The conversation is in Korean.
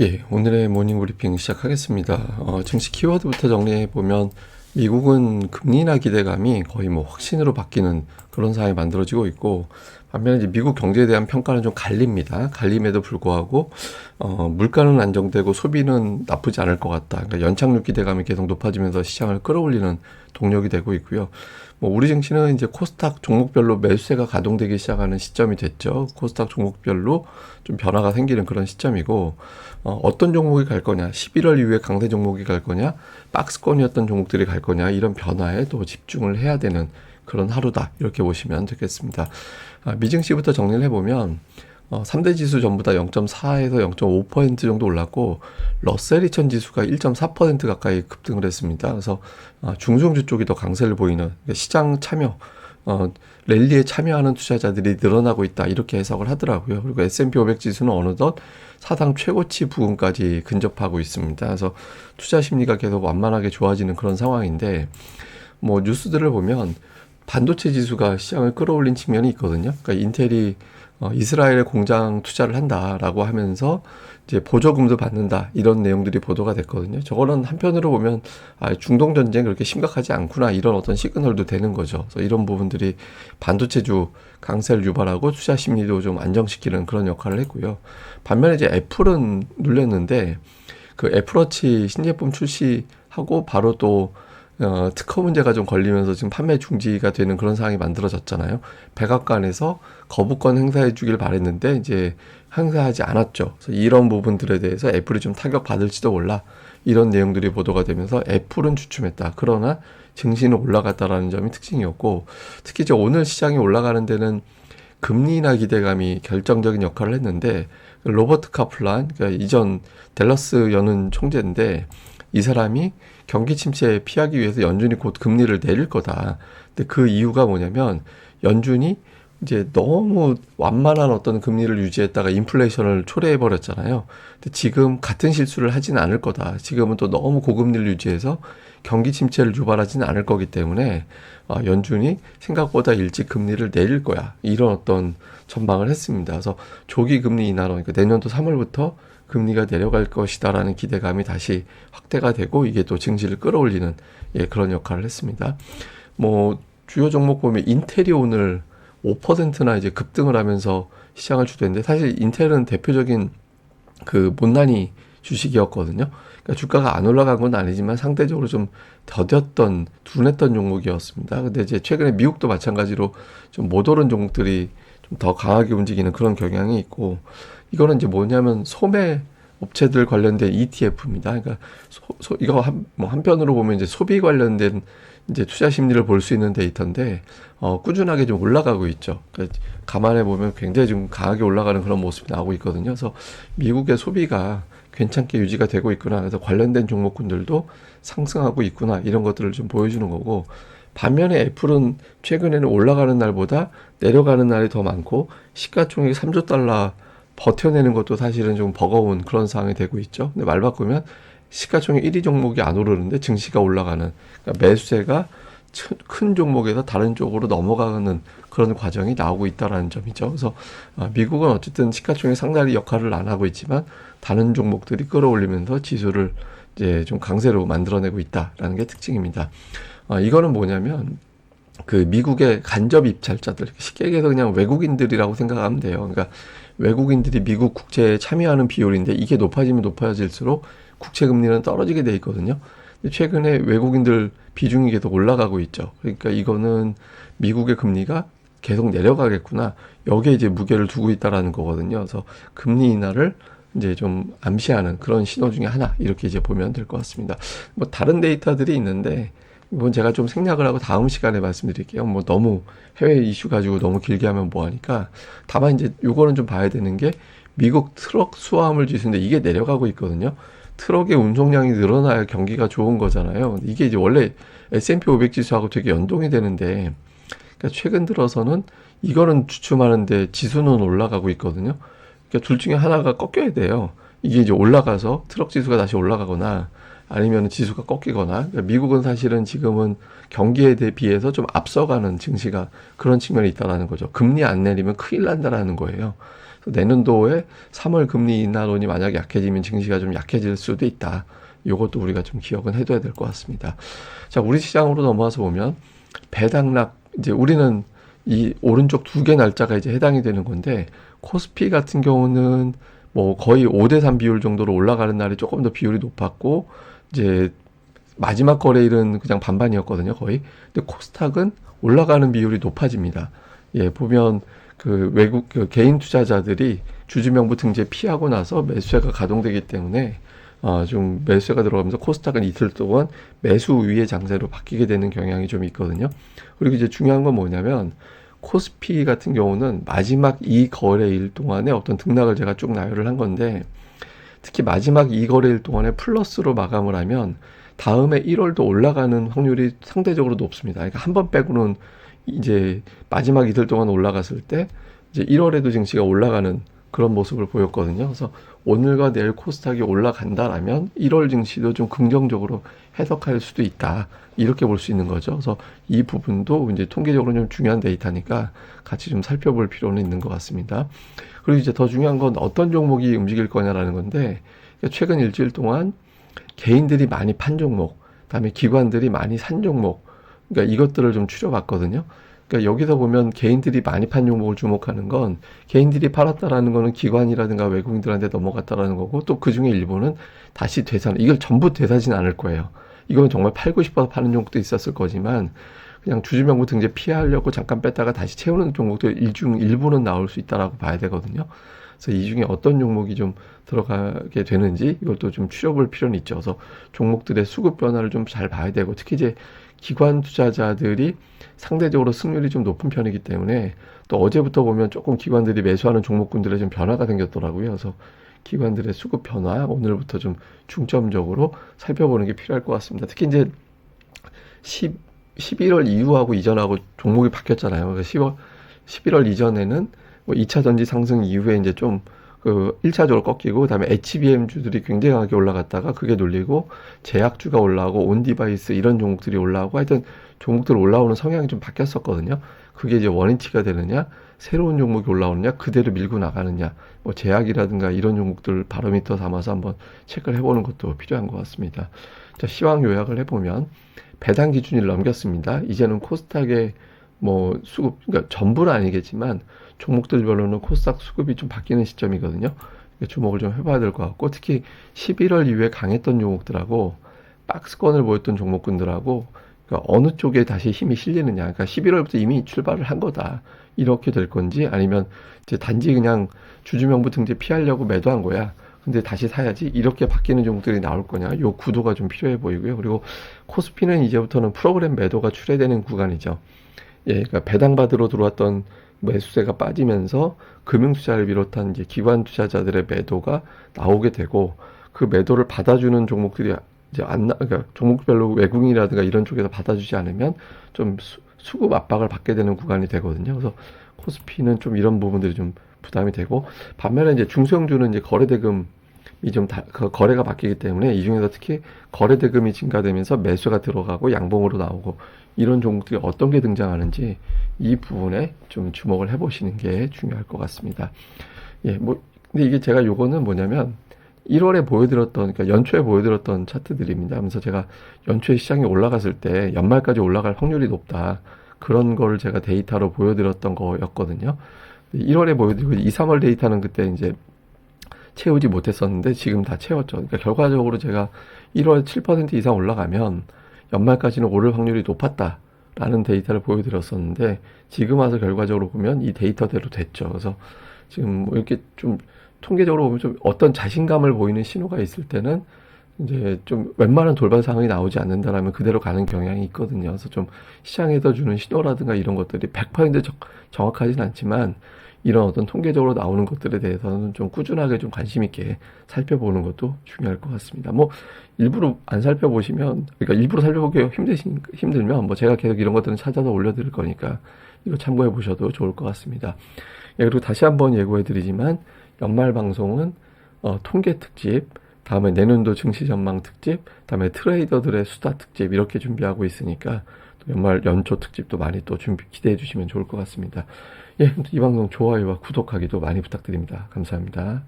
예, 오늘의 모닝 브리핑 시작하겠습니다. 어, 증시 키워드부터 정리해 보면 미국은 금리 인하 기대감이 거의 뭐 확신으로 바뀌는 그런 상황이 만들어지고 있고 반면에 이제 미국 경제에 대한 평가는 좀 갈립니다. 갈림에도 불구하고 어, 물가는 안정되고 소비는 나쁘지 않을 것 같다. 그러니까 연착륙 기대감이 계속 높아지면서 시장을 끌어올리는 동력이 되고 있고요. 뭐 우리 증시는 이제 코스닥 종목별로 매수세가 가동되기 시작하는 시점이 됐죠. 코스닥 종목별로 좀 변화가 생기는 그런 시점이고 어, 어떤 종목이 갈 거냐, 11월 이후에 강세 종목이 갈 거냐, 박스권이었던 종목들이 갈 거냐 이런 변화에 또 집중을 해야 되는 그런 하루다 이렇게 보시면 되겠습니다. 아, 미증시부터 정리를 해보면 어, 3대 지수 전부 다 0.4에서 0.5% 정도 올랐고 러셀 2000 지수가 1.4% 가까이 급등을 했습니다. 그래서 어, 중소형주 쪽이 더 강세를 보이는 그러니까 시장 참여 어, 랠리에 참여하는 투자자들이 늘어나고 있다 이렇게 해석을 하더라고요. 그리고 S&P 500 지수는 어느덧 사상 최고치 부근까지 근접하고 있습니다. 그래서 투자 심리가 계속 완만하게 좋아지는 그런 상황인데 뭐 뉴스들을 보면 반도체 지수가 시장을 끌어올린 측면이 있거든요. 그러니까 인텔이 어, 이스라엘에 공장 투자를 한다라고 하면서 이제 보조금도 받는다 이런 내용들이 보도가 됐거든요. 저거는 한편으로 보면 아, 중동 전쟁 그렇게 심각하지 않구나 이런 어떤 시그널도 되는 거죠. 그래서 이런 부분들이 반도체주 강세를 유발하고 투자 심리도 좀 안정시키는 그런 역할을 했고요. 반면에 이제 애플은 눌렸는데 그 애플워치 신제품 출시하고 바로 또 어, 특허 문제가 좀 걸리면서 지금 판매 중지가 되는 그런 상황이 만들어졌잖아요. 백악관에서 거부권 행사해 주길 바랬는데 이제 행사하지 않았죠. 그래서 이런 부분들에 대해서 애플이 좀 타격 받을지도 몰라. 이런 내용들이 보도가 되면서 애플은 주춤했다. 그러나 증시는 올라갔다라는 점이 특징이었고 특히 이제 오늘 시장이 올라가는 데는 금리 인하 기대감이 결정적인 역할을 했는데 로버트 카플란 그러니까 이전 델러스 연은 총재인데 이 사람이 경기 침체 피하기 위해서 연준이 곧 금리를 내릴 거다. 근데 그 이유가 뭐냐면 연준이 이제 너무 완만한 어떤 금리를 유지했다가 인플레이션을 초래해 버렸잖아요. 근데 지금 같은 실수를 하지는 않을 거다. 지금은 또 너무 고금리를 유지해서 경기 침체를 유발하지는 않을 거기 때문에 어, 연준이 생각보다 일찍 금리를 내릴 거야. 이런 어떤 전망을 했습니다. 그래서 조기 금리 인하로 그러니까 내년도 3월부터 금리가 내려갈 것이다라는 기대감이 다시 확대가 되고 이게 또 증시를 끌어올리는 예, 그런 역할을 했습니다. 뭐 주요 종목 보면 인텔이 오늘 5%나 이제 급등을 하면서 시장을 주도했는데 사실 인텔은 대표적인 그 못난이 주식이었거든요. 그러니까 주가가 안 올라간 건 아니지만 상대적으로 좀 더뎠던 둔했던 종목이었습니다. 근데 이제 최근에 미국도 마찬가지로 좀 못 오른 종목들이 좀 더 강하게 움직이는 그런 경향이 있고 이거는 이제 뭐냐면 소매 업체들 관련된 ETF입니다. 그러니까 소, 소, 이거 한, 뭐 한편으로 보면 이제 소비 관련된 이제 투자 심리를 볼 수 있는 데이터인데 어, 꾸준하게 좀 올라가고 있죠. 그러니까 감안해 보면 굉장히 좀 강하게 올라가는 그런 모습이 나오고 있거든요. 그래서 미국의 소비가 괜찮게 유지가 되고 있구나. 그래서 관련된 종목군들도 상승하고 있구나. 이런 것들을 좀 보여주는 거고 반면에 애플은 최근에는 올라가는 날보다 내려가는 날이 더 많고 시가총액 3조 달러 버텨내는 것도 사실은 좀 버거운 그런 상황이 되고 있죠. 근데 말 바꾸면 시가총액 1위 종목이 안 오르는데 증시가 올라가는 그러니까 매수세가 큰 종목에서 다른 쪽으로 넘어가는 그런 과정이 나오고 있다라는 점이죠. 그래서 아, 미국은 어쨌든 시가총액 상당히 역할을 안 하고 있지만 다른 종목들이 끌어올리면서 지수를 이제 좀 강세로 만들어내고 있다라는 게 특징입니다. 아, 이거는 뭐냐면 그 미국의 간접 입찰자들 쉽게 얘기해서 그냥 외국인들이라고 생각하면 돼요. 그러니까 외국인들이 미국 국채에 참여하는 비율인데 이게 높아지면 높아질수록 국채 금리는 떨어지게 돼 있거든요. 근데 최근에 외국인들 비중이 계속 올라가고 있죠. 그러니까 이거는 미국의 금리가 계속 내려가겠구나. 여기에 이제 무게를 두고 있다라는 거거든요. 그래서 금리 인하를 이제 좀 암시하는 그런 신호 중에 하나 이렇게 이제 보면 될 것 같습니다. 뭐 다른 데이터들이 있는데 이건 제가 좀 생략을 하고 다음 시간에 말씀드릴게요. 뭐 너무 해외 이슈 가지고 너무 길게 하면 뭐 하니까 다만 이제 요거는 좀 봐야 되는 게 미국 트럭 수화물 지수인데 이게 내려가고 있거든요. 트럭의 운송량이 늘어나야 경기가 좋은 거잖아요. 이게 이제 원래 S&P 500 지수하고 되게 연동이 되는데 그러니까 최근 들어서는 이거는 주춤하는데 지수는 올라가고 있거든요. 그러니까 둘 중에 하나가 꺾여야 돼요. 이게 이제 올라가서 트럭 지수가 다시 올라가거나 아니면 지수가 꺾이거나 그러니까 미국은 사실은 지금은 경기에 대비해서 좀 앞서가는 증시가 그런 측면이 있다라는 거죠. 금리 안 내리면 큰일 난다라는 거예요. 그 내년도에 3월 금리 인하론이 만약 약해지면 증시가 좀 약해질 수도 있다. 이것도 우리가 좀 기억은 해둬야 될 것 같습니다. 자, 우리 시장으로 넘어와서 보면 배당락 이제 우리는 이 오른쪽 두 개 날짜가 이제 해당이 되는 건데 코스피 같은 경우는 뭐 거의 5대 3 비율 정도로 올라가는 날이 조금 더 비율이 높았고 이제 마지막 거래일은 그냥 반반이었거든요, 거의. 근데 코스닥은 올라가는 비율이 높아집니다. 예, 보면 그 외국 그 개인 투자자들이 주주명부 등재 피하고 나서 매수세가 가동되기 때문에 어, 좀 매수세가 들어가면서 코스닥은 이틀 동안 매수 위의 장세로 바뀌게 되는 경향이 좀 있거든요. 그리고 이제 중요한 건 뭐냐면 코스피 같은 경우는 마지막 이 거래일 동안에 어떤 등락을 제가 쭉 나열을 한 건데 특히 마지막 이 거래일 동안에 플러스로 마감을 하면 다음에 1월도 올라가는 확률이 상대적으로 높습니다. 그러니까 한 번 빼고는 이제 마지막 이틀 동안 올라갔을 때 이제 1월에도 증시가 올라가는 그런 모습을 보였거든요. 그래서 오늘과 내일 코스닥이 올라간다라면 1월 증시도 좀 긍정적으로 해석할 수도 있다. 이렇게 볼 수 있는 거죠. 그래서 이 부분도 이제 통계적으로 좀 중요한 데이터니까 같이 좀 살펴볼 필요는 있는 것 같습니다. 그리고 이제 더 중요한 건 어떤 종목이 움직일 거냐라는 건데 최근 일주일 동안 개인들이 많이 판 종목, 그다음에 기관들이 많이 산 종목, 그러니까 이것들을 좀 추려봤거든요. 그러니까 여기서 보면 개인들이 많이 판 종목을 주목하는 건 개인들이 팔았다라는 거는 기관이라든가 외국인들한테 넘어갔다라는 거고 또 그 중에 일부는 다시 되산, 이걸 전부 되사진 않을 거예요. 이건 정말 팔고 싶어서 파는 종목도 있었을 거지만 그냥 주주명부 등재 피하려고 잠깐 뺐다가 다시 채우는 종목도 일중 일부는 나올 수 있다라고 봐야 되거든요. 그래서 이 중에 어떤 종목이 좀 들어가게 되는지 이것도 좀 추려볼 필요는 있죠. 그래서 종목들의 수급 변화를 좀 잘 봐야 되고 특히 이제 기관 투자자들이 상대적으로 승률이 좀 높은 편이기 때문에 또 어제부터 보면 조금 기관들이 매수하는 종목군들의 좀 변화가 생겼더라고요. 그래서 기관들의 수급 변화 오늘부터 좀 중점적으로 살펴보는 게 필요할 것 같습니다. 특히 이제 10, 11월 이후하고 이전하고 종목이 바뀌었잖아요. 그래서 10월, 11월 이전에는 뭐 2차 전지 상승 이후에 이제 좀 그 1차적으로 꺾이고 그다음에 HBM주들이 굉장하게 올라갔다가 그게 눌리고 제약주가 올라오고 온 디바이스 이런 종목들이 올라오고 하여튼 종목들 올라오는 성향이 좀 바뀌었었거든요. 그게 이제 원인치가 되느냐 새로운 종목이 올라오느냐 그대로 밀고 나가느냐 뭐 제약이라든가 이런 종목들 바로미터 삼아서 한번 체크를 해보는 것도 필요한 것 같습니다. 자 시황 요약을 해보면 배당 기준일 넘겼습니다. 이제는 코스닥의 뭐 수급 그러니까 전부는 아니겠지만 종목들별로는 코스닥 수급이 좀 바뀌는 시점이거든요. 주목을 좀 해봐야 될 것 같고 특히 11월 이후에 강했던 종목들하고 박스권을 보였던 종목군들하고 그러니까 어느 쪽에 다시 힘이 실리느냐. 그러니까 11월부터 이미 출발을 한 거다. 이렇게 될 건지 아니면 이제 단지 그냥 주주명부 등재 피하려고 매도한 거야. 근데 다시 사야지 이렇게 바뀌는 종목들이 나올 거냐. 요 구도가 좀 필요해 보이고요. 그리고 코스피는 이제부터는 프로그램 매도가 출회되는 구간이죠. 예, 그러니까 배당 받으러 들어왔던 매수세가 빠지면서 금융투자를 비롯한 이제 기관 투자자들의 매도가 나오게 되고 그 매도를 받아주는 종목들이 이제 안 나, 그러니까 종목별로 외국인이라든가 이런 쪽에서 받아주지 않으면 좀 수, 수급 압박을 받게 되는 구간이 되거든요. 그래서 코스피는 좀 이런 부분들이 좀 부담이 되고 반면에 이제 중소형주는 이제 거래대금 이좀 다, 그 거래가 바뀌기 때문에 이 중에서 특히 거래 대금이 증가되면서 매수가 들어가고 양봉으로 나오고 이런 종목들이 어떤 게 등장하는지 이 부분에 좀 주목을 해보시는 게 중요할 것 같습니다. 예, 뭐, 근데 이게 제가 요거는 뭐냐면 1월에 보여드렸던, 그러니까 연초에 보여드렸던 차트들입니다. 하면서 제가 연초에 시장이 올라갔을 때 연말까지 올라갈 확률이 높다. 그런 거를 제가 데이터로 보여드렸던 거였거든요. 1월에 보여드리고 2, 3월 데이터는 그때 이제 채우지 못했었는데 지금 다 채웠죠. 그러니까 결과적으로 제가 1월 7% 이상 올라가면 연말까지는 오를 확률이 높았다 라는 데이터를 보여드렸었는데 지금 와서 결과적으로 보면 이 데이터대로 됐죠. 그래서 지금 뭐 이렇게 좀 통계적으로 보면 좀 어떤 자신감을 보이는 신호가 있을 때는 이제 좀 웬만한 돌발 상황이 나오지 않는다라면 그대로 가는 경향이 있거든요. 그래서 좀 시장에서 주는 신호라든가 이런 것들이 100% 정, 정확하진 않지만 이런 어떤 통계적으로 나오는 것들에 대해서는 좀 꾸준하게 좀 관심 있게 살펴보는 것도 중요할 것 같습니다. 뭐 일부러 안 살펴보시면 그러니까 일부러 살펴보기 힘드신 힘들면 뭐 제가 계속 이런 것들은 찾아서 올려드릴 거니까 이거 참고해 보셔도 좋을 것 같습니다. 예, 그리고 다시 한번 예고해 드리지만 연말 방송은 어, 통계 특집, 다음에 내년도 증시 전망 특집, 다음에 트레이더들의 수다 특집 이렇게 준비하고 있으니까 또 연말 연초 특집도 많이 또 준비 기대해 주시면 좋을 것 같습니다. 예, 이 방송 좋아요와 구독하기도 많이 부탁드립니다. 감사합니다.